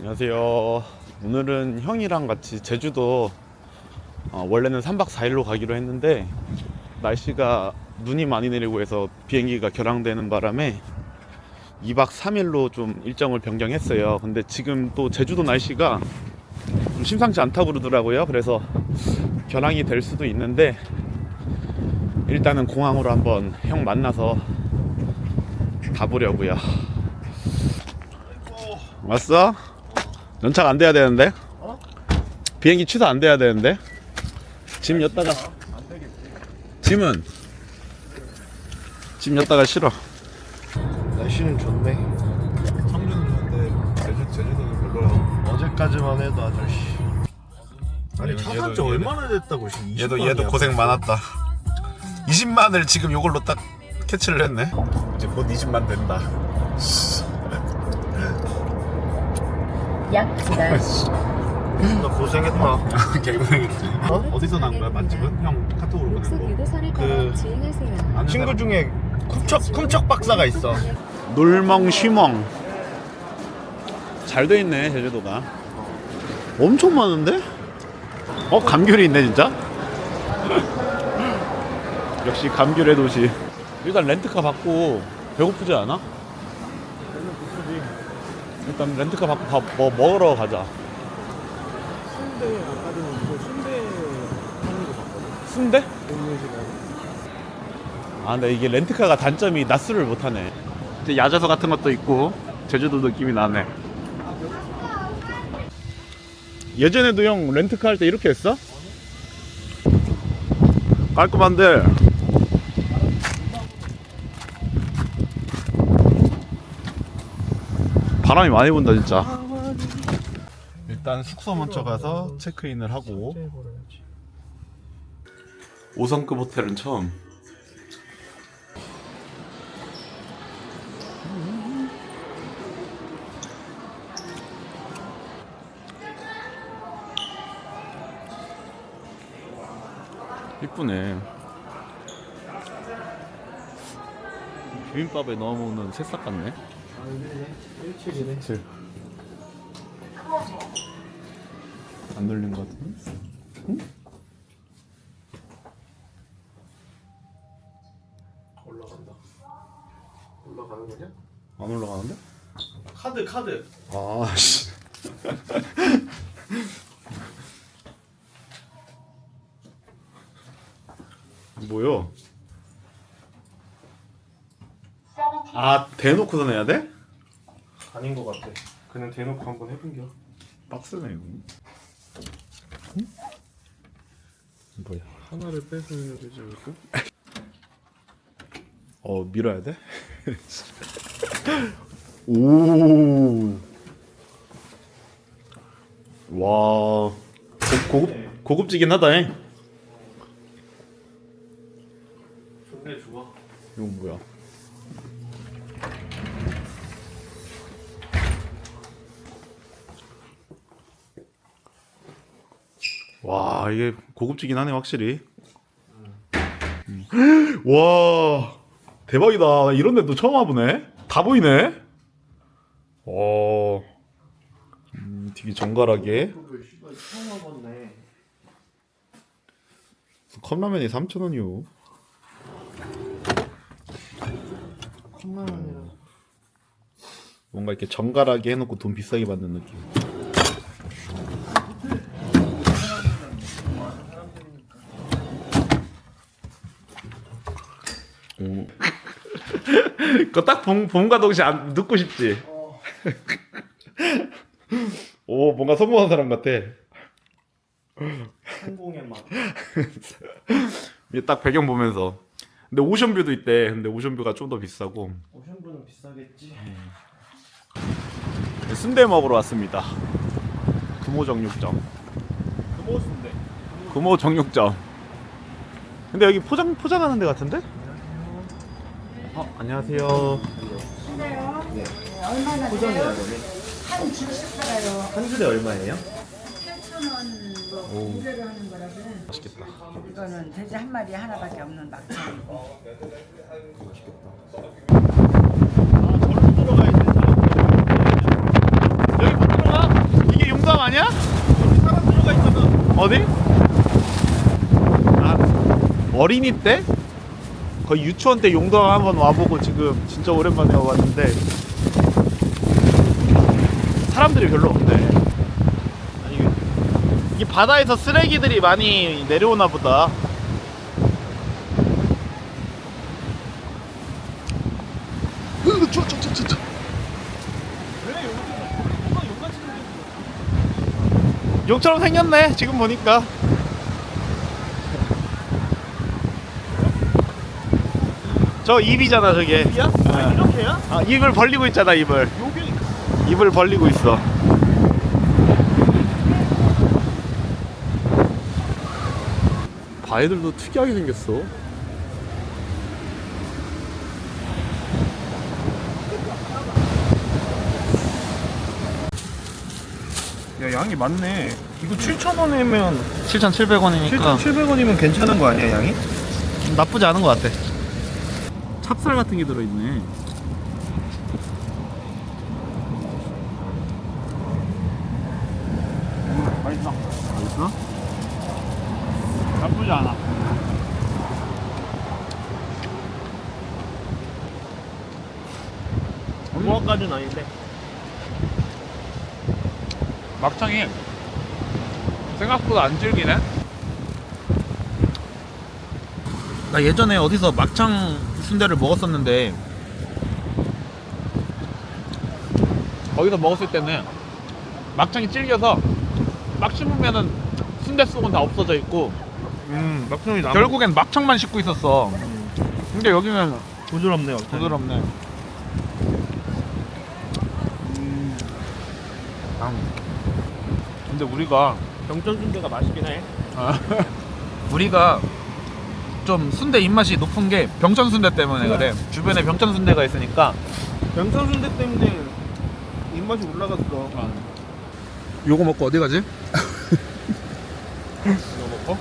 안녕하세요. 오늘은 형이랑 같이 제주도 어, 원래는 3박 4일로 가기로 했는데 날씨가 눈이 많이 내리고 해서 비행기가 결항되는 바람에 2박 3일로 좀 일정을 변경했어요. 근데 지금 또 제주도 날씨가 좀 심상치 않다고 그러더라고요. 그래서 결항이 될 수도 있는데 일단은 공항으로 한번 형 만나서 가보려고요. 왔어? 연착 안 돼야 되는데? 비행기 취소 안 돼야 되는데? 짐 였다가 짐은? 짐 였다가 싫어 날씨는 좋네. 청주는 좋은데 제주 제주도는 별로야. 어제까지만 해도 아저씨. 아니 차 산지 얘도- 얼마나 됐다고 지금 얘도 20만 얘도. 고생 많았다 20만을 지금 요걸로 딱 캐치를 했네 이제 곧 20만 된다 약지가 나 고생했다. 개고생했지 어? 어디서 난 거야 맛집은? 형 카톡으로 보낸 거 유도선을 그- 따라 주행하세요. 아는 친구 사람? 중에 쿰척 쿰척 박사가 있어. 놀멍 쉬멍 잘 돼 있네 제주도가 엄청 많은데? 어 감귤이 있네 진짜 역시 감귤의 도시 일단 렌트카 받고 배고프지 않아? 일단 렌트카 받고 밥 뭐 먹으러 가자 순대 아까 전에 이거 순대 하는 거 봤거든. 순대? 먹는 시간. 아 근데 이게 렌트카가 단점이 낮술을 못하네 이제 야자수 같은 것도 있고 제주도 느낌이 나네 예전에도 형 렌트카 할 때 이렇게 했어? 깔끔한데 바람이 많이 분다 진짜 일단 숙소 먼저 가서 체크인을 하고 5성급 호텔은 처음 이쁘네. 비빔밥에 넣어 먹는 새싹 같네. 일칠이네. 안 돌린 것 같은데? 올라간다. 올라가는 거냐? 안 올라가는데? 카드 카드. 아, 씨. 뭐요? 아, 대놓고서 내야 돼? 아닌 거 같아. 그냥 대놓고 한번 해본겨. 빡세네, 이거. 응? 뭐야? 하나를 빼서야 되지 않을까? 어 밀어야 돼? 오. 와. 고, 고급 고급지긴 하다잉. 좋네 좋아. 이건 뭐야? 와 이게 고급지긴 하네 확실히. 음. 와 대박이다. 나 이런 데도 처음 와보네. 다 보이네. 어. 음, 되게 정갈하게. 컵라면이 3,000원이요. 컵라면이라. 뭔가 이렇게 정갈하게 해놓고 돈 비싸게 받는 느낌. 그거 딱 봄, 봄과 동시에 안, 듣고 싶지? 오, 뭔가 성공한 사람 같아. 성공의 맛. 이게 딱 배경 보면서. 근데 오션뷰도 있대. 근데 오션뷰가 좀 더 비싸고. 오션분은 비싸겠지. 순대 먹으러 왔습니다. 금호 정육점. 금오 순대. 금호 정육점. 근데 여기 포장 포장하는 데 같은데? 어, 안녕하세요. 근데요. 네. 네. 얼마나 되세요? 한 줄씩 팔아요. 한 줄에 얼마예요? 뭐 무료로 하는 거라서 맛있겠다. 이거는 돼지 한 마리 하나밖에 없는 막창이고 맛있겠다. 여기 못 들어가? 이게 용담 아니야? 여기 사람 들어가 있잖아. 어디? 아, 어린이 때? 거의 유치원 때 용도 한번 와보고 지금 진짜 오랜만에 와봤는데 사람들이 별로 없네. 아니, 이게 바다에서 쓰레기들이 많이 내려오나 보다. 용처럼 생겼네 지금 보니까 저 입이잖아 저게 야? 아, 이렇게야? 아, 입을 벌리고 있잖아 입을 요게 입을 벌리고 있어 바위들도 특이하게 생겼어 야 양이 많네. 이거 7,000원이면 7,700원이니까 7,700원이면 괜찮은 거 아니야 양이? 나쁘지 않은 것 같아 찹쌀 같은 게 들어있네 맛있어. 맛있어? 나쁘지 않아 무화과는 아닌데. 막창이 생각보다 안 질기네. 나 예전에 어디서 막창 순대를 먹었었는데 거기서 먹었을 때는 막창이 질겨서 막 씹으면은 순대 속은 다 없어져 있고 음 막창이 나. 결국엔 막창만 씹고 있었어. 근데 여기는 부드럽네 막창. 부드럽네. 음. 근데 우리가 경전 순대가 맛있긴 해. 우리가 좀 순대 입맛이 높은 게 병천 순대 때문에 그래. 주변에 병천 순대가 있으니까. 경전 순대 때문에 입맛이 올라갔어. 요거 먹고 어디 가지? 이거 먹고.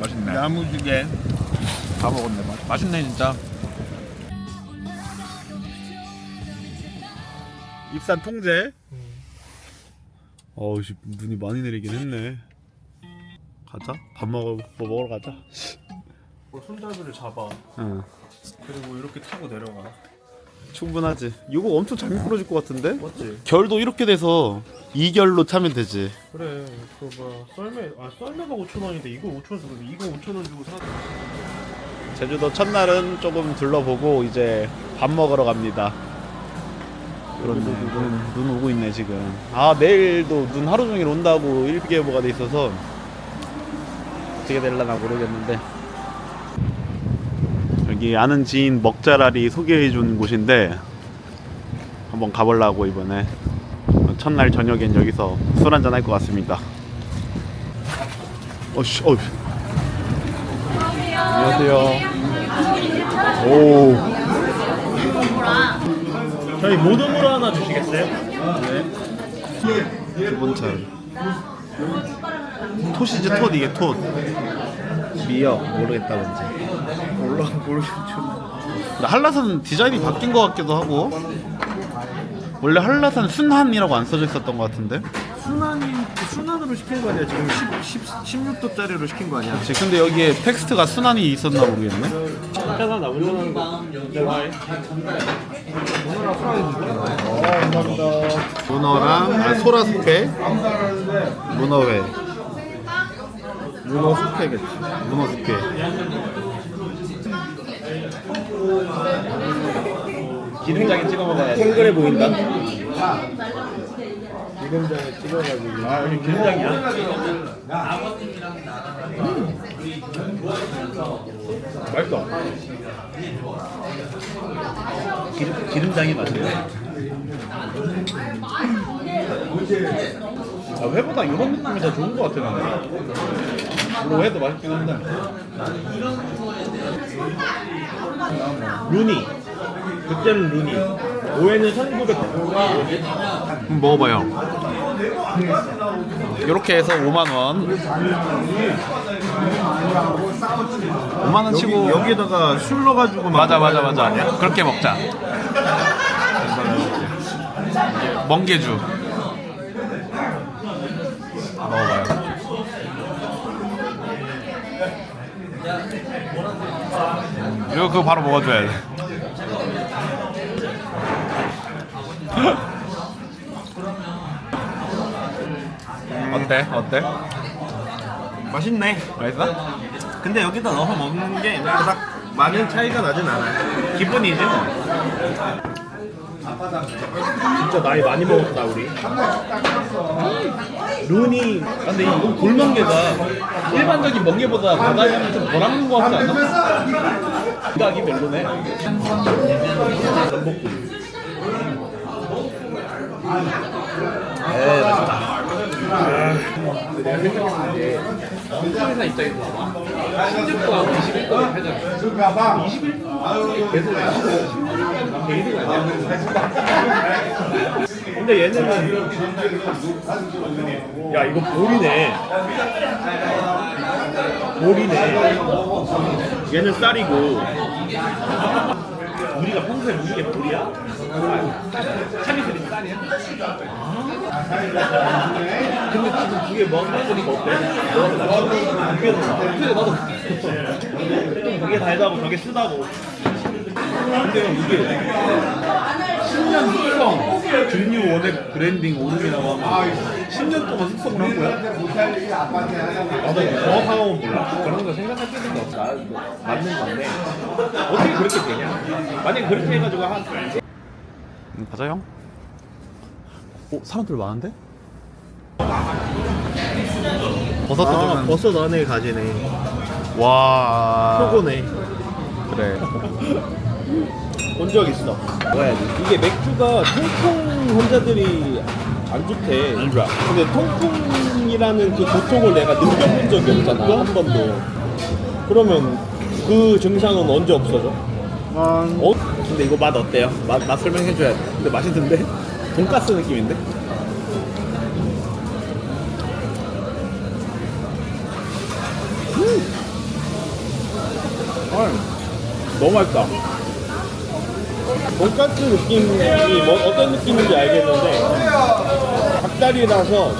맛있네. 야무지게. 다 먹었네. 맛- 맛있네 진짜. 입산 통제. 어우 씨 눈이 많이 내리긴 했네. 가자. 밥 먹어 뭐 먹으러 가자. 뭐 손잡이를 잡아. 응. 그리고 이렇게 타고 내려가. 충분하지. 이거 엄청 잘 미끄러질 것 같은데? 맞지? 결도 이렇게 돼서 2결로 차면 되지. 그래. 그거 봐. 썰매 아 썰매가 5천 원인데 이거 5천 원 주고 이거 5천 원 주고 사. 제주도 첫날은 조금 둘러보고 이제 밥 먹으러 갑니다. 그렇네. 눈, 눈 오고 있네 지금. 아 내일도 눈 하루 종일 온다고 일기예보가 돼 있어서 어떻게 될라나 모르겠는데. 여기 아는 지인 먹자라리 소개해 준 곳인데 한번 가보려고 이번에 첫날 저녁엔 여기서 술 한잔 할 것 같습니다. 어씨, 어휴. 안녕하세요. 오. 저희 모듬으로 하나 주시겠어요? 기본찬. 톳이지 톳 이게 톳. 미역 모르겠다 뭔지. 몰라 모르겠죠. 근데 한라산 디자인이 바뀐 것 같기도 하고. 원래 한라산 순한이라고 안 써져 있었던 것 같은데. 순환이 순환으로 시킨 거 아니야? 지금 10, 10, 16도짜리로 시킨 거 아니야? 그치, 근데 여기에 텍스트가 순한이 있었나 모르겠네. 나 운전하는 거. 문어랑 아, 소라 숙회, 문어회, 문어 숙회겠지. 문어 숙회. 기름장에 찍어 먹어야지. 탱글해 보인다. 기름장에 찍어가지고. 아 여기 기름장이야? 맛있어. 기름, 기름장이 맛있네. 아, 회보다 이런 느낌이 더 좋은 것 같아 나는. 물론 회도 맛있긴 한데. 루니. 그때는 루니. 오해는 1900. 한번 먹어봐요. 이렇게 해서 5만 원. 5만 원 치고 여기, 여기에다가 술 넣어가지고 맞아 맞아 맞아. 그렇게 먹자. 멍게주. 먹어봐요. 이거 그거 바로 먹어줘야 돼. 어때? 어때? 맛있네. 맛있어? 근데 여기다 넣어서 먹는 게 그닥 많은 차이가 나진 않아요. 기분이지 뭐. 진짜 나이 많이 먹었다 우리. 룬이 근데 이 골멍게가 일반적인 멍게보다 바다향이 좀덜 하는 것 같지 않아? 생각이 별로네. 전복구이. 에 맛있다. 내가 게 홍콩회사 입장에서 봐봐. 10년 동안 21건 팔잖아. 21건 계속 16년 개인이 아니야. 근데 얘네는 야 이거 볼이네. 볼이네. 얘는 쌀이고 우리가 평소에 게 볼이야? 참이슬이 쌀이야? 근데 지금 그게 뭐 먹으니까 어때? 그게 나도 그게 달다고 저게 쓰다고 근데 형 이게 10년 준유 원액 브랜딩 오름이라고 하면 10년 동안 숙성을 한 거야? 나도 정확한 건 몰라 그런 거 생각할 필요가 없다 맞는 건데 어떻게 그렇게 되냐 만약에 그렇게 해가지고 한 음, 가자 형. 오 사람들 많은데? 버섯도 아, 좀. 버섯 안에 가지네 와. 표고네 그래. 본 적 있어. 뭐야 이게 맥주가 통풍 환자들이 안 좋대. 안 좋아. 근데 통풍이라는 그 고통을 내가 느껴본 적이 없잖아 한 번도. 그러면 그 증상은 언제 없어져? 어? 근데 이거 맛 어때요? 맛, 맛 설명해줘야 돼. 근데 맛있는데? 돈가스 느낌인데? 음. 너무 맛있다. 돈까스 느낌이 뭐 어떤 느낌인지 알겠는데 닭다리라서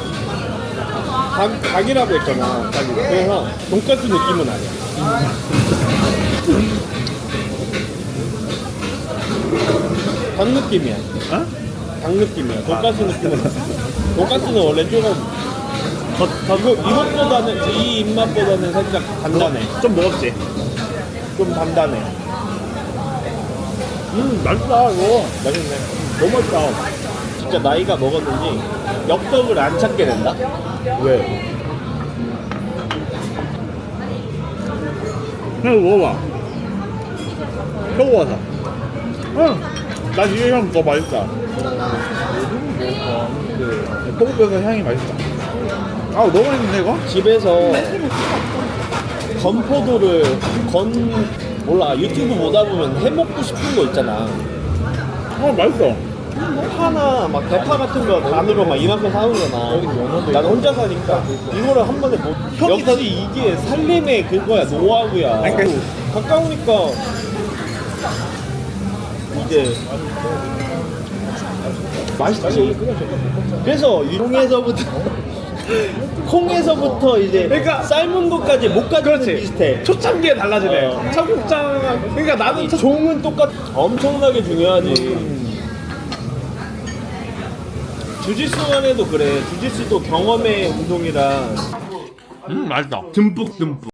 닭, 닭이라고 했잖아 닭이. 그래서 돈까스 느낌은 아니야. 닭 느낌이야. 어? 닭 느낌이야. 돈까스 느낌은 돈까스는 원래 조금 더, 더, 이거, 이것보다는 이 입맛보다는 살짝 단단해. 좀 먹었지? 좀 단단해 음 맛있다 이거. 맛있네. 너무 맛있다. 진짜 나이가 먹었는지 엽떡을 안 찾게 된다? 왜? 그냥 먹어봐. 표고버섯 응나 이게 형더 맛있다. 그 포구뼈가 향이 맛있다. 아 너무 맛있는데 이거? 집에서 건포도를 건 몰라. 유튜브 보다 보면 해 먹고 싶은 거 있잖아. 어 맛있어. 파나 막 대파 같은 거 반으로 막 이만큼 사오잖아. 나는 혼자 사니까 이거를 한 번에 못 역시 이게 살림의 그거야 노하우야. 가까우니까 이제 맛있지. 그래서 콩에서부터 콩에서부터 이제 삶은 것까지 못 가지는 비슷해. 초창기에 달라지네 청국장 그러니까 나는 종은 똑같 엄청나게 중요하지. 주짓수만 해도 그래. 주짓수도 경험의 운동이라. 음 맛있다. 듬뿍 듬뿍